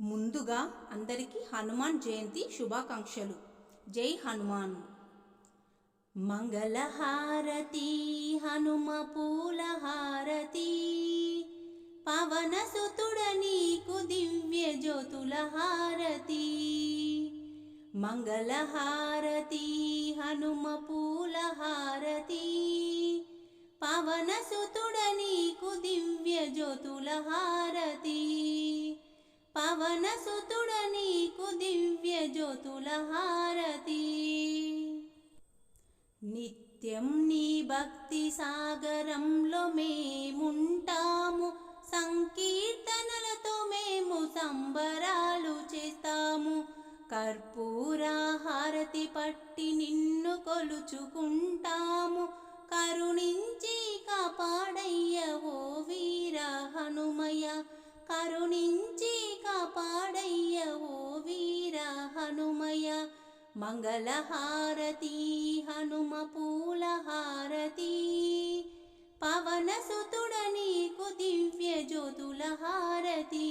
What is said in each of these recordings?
ముందుగా అందరికీ హనుమాన్ జయంతి శుభాకాంక్షలు. జై హనుమాన్. మంగళహారతి హనుమ పూలహారతి పవన సుతుడ నీకు దివ్య జ్యోతుల హారతి మంగళహారతి హనుమ పూలహారతి పవన సుతుడ నీకు దివ్య జ్యోతుల హారతి పవన సుతుడ నీకు దివ్య జ్యోతుల హారతి. నిత్యం నీ భక్తి సాగరంలో మేముంటాము. సంకీర్తనలతో మేము సంబరాలు చేస్తాము. కర్పూరా హారతి పట్టి నిన్ను కొలుచుకుంటాము. కరుణించి కాపాడయ్య మంగళహారతి హనుమ పూలహారతి పవన సుతుడ నీకు దివ్య జ్యోతుల హారతి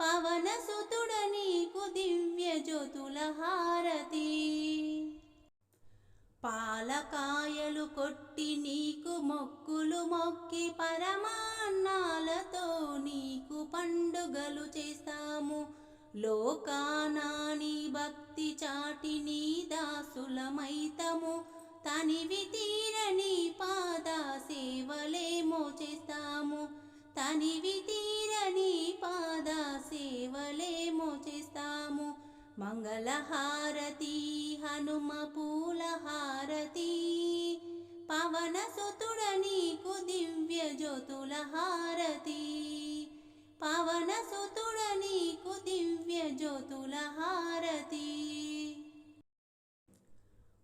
పవన సుతుడ నీకు దివ్య జ్యోతుల హారతి పాలకాయలు కొట్టి నీకు మొక్కులు మొక్కి పరమాన్నాలతో నీకు పండుగలు చేస్తాము. లోకానాని భక్తి చాటి నీ దాసులమైతము. తనివి తీరని పాద సేవలేమో చేస్తాము. తనివి తీరని పాద సేవలేమో చేస్తాము. మంగళహారతి హనుమ పూలహారతి పవన సుతుడ నీకు దివ్య జ్యోతుల హారతి పవన సు జ్యోతుల హారతి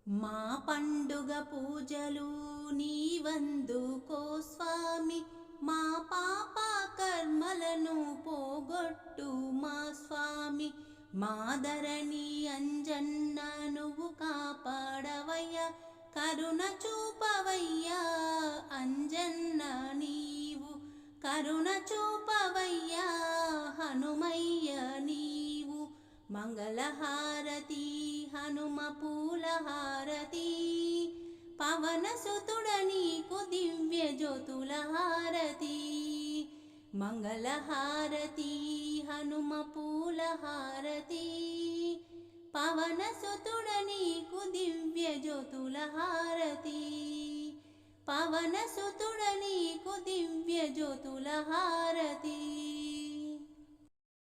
మా పండుగ పూజలు నీవందుకో స్వామి. మా పాప కర్మలను పోగొట్టు మా స్వామి. మాదరణి అంజన్న నువ్వు కాపాడవయ్యా. కరుణ చూపవయ్యా అంజన్న నీవు. కరుణ చూపవయ్యా హనుమయ్య నీవు మంగళహారతి హనుమ పూలహారతి పవన సుతుడ నీకు దివ్య జ్యోతుల హారతి మంగళహారతి హనుమ పూలహారతి పవన సుతుడ నీకు దివ్య జ్యోతుల హారతి పవన సుతుడ నీకు దివ్య జ్యోతుల హారతి